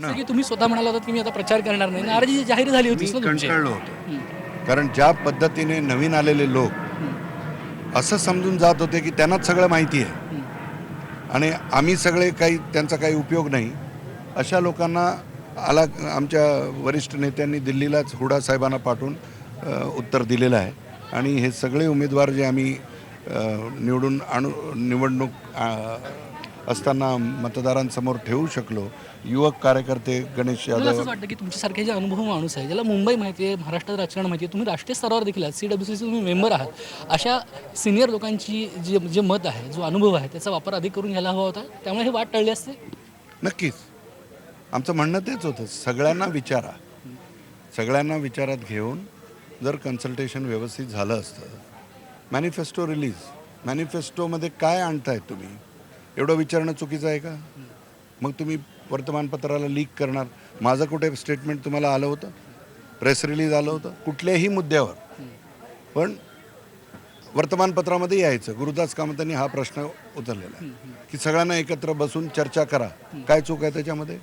की तुम्ही स्वतः म्हणाला होतात की मी आता प्रचार करणार नाही. नाराजी जाहीर झाली मी तुमची. कंटाळलो होतो. कारण ज्या पद्धतीने नवीन आलेले लोक असं समजून जात होते की त्यांनाच सगळं माहिती आहे. आणि आम्ही सगळे काही त्यांचा काही उपयोग नाही. अशा लोकांना आला आमच्या वरिष्ठ नेत्यांनी दिल्लीलाच हुडा साहेबांना पाठवून उत्तर दिलेलं आहे. आणि हे सगळे उमेदवार जे आम्ही निवडून आणू निवडणूक असताना मतदारांसमोर ठेवू शकलो. युवक कार्यकर्ते गणेश मला यादव असंच वाटतं की तुमच्यासारखे जे अनुभव माणूस आहे ज्याला मुंबई माहिती आहे महाराष्ट्रात राजकारण माहिती आहे तुम्ही राष्ट्रीय स्तरावर देखील आहात सी डब्ल्यू सी तुम्ही मेंबर आहात. अशा सिनियर लोकांची जे जे मत आहे जो अनुभव आहे त्याचा वापर अधिक करून घ्यायला हवा होता. त्यामुळे हे वाट टळली असते? नक्कीच. आमचं म्हणणं तेच होतं सगळ्यांना विचारा. सगळ्यांना विचारात घेऊन जर कन्सल्टेशन व्यवस्थित झालं असतं मॅनिफेस्टो रिलीज मॅनिफेस्टोमध्ये काय आणताय तुम्ही? एवढं विचारणं चुकीचं आहे का? मग तुम्ही वर्तमानपत्राला लीक करणार. माझं कुठे स्टेटमेंट तुम्हाला आलं होतं? प्रेस रिलीज आलं होतं? कुठल्याही मुद्द्यावर. पण वर्तमानपत्रामध्ये यायचं. गुरुदास कामतांनी हा प्रश्न उतरलेला आहे. की सगळ्यांना एकत्र बसून चर्चा करा. काय चूक आहे त्याच्यामध्ये?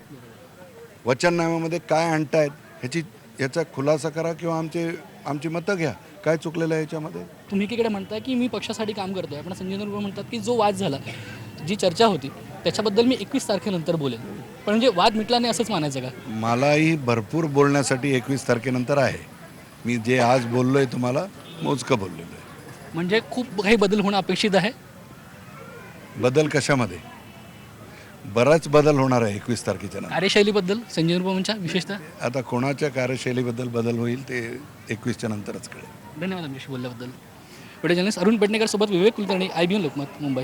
वचननाम्यामध्ये काय आणतायत? ह्याची ह्याचा खुलासा करा किंवा आमचे आमची मतं घ्या. काय चुकलेलं आहे याच्यामध्ये? तुम्ही एकीकडे म्हणता की मी पक्षासाठी काम करतोय. पण संजय नरगुळ म्हणतात की जो वाद झाला जी चर्चा होती त्याच्याबद्दल मी एकवीस तारखेनंतर बोलेन. पण म्हणजे वाद मिटला नाही असंच मानायचं का? मलाही भरपूर बोलण्यासाठी एकवीस तारखेनंतर आहे. मी जे आज बोललो आहे तुम्हाला मोजकं बोललेलो आहे म्हणजे खूप काही बदल होणं अपेक्षित आहे? बदल कशामध्ये? बराच बदल होणार आहे एकवीस तारखेच्या नंतर. कार्यशैलीबद्दल संजय नरगुळच्या विशेषतः? आता कोणाच्या कार्यशैलीबद्दल बदल होईल ते एकवीसच्या नंतरच कळेल. धन्यवाद आमच्याशी बोलल्याबद्दल. व्हिडिओ जर्नलिस्ट अरुण पेडणेकर सोबत Vivek Kulkarni I B N Lokmat Mumbai.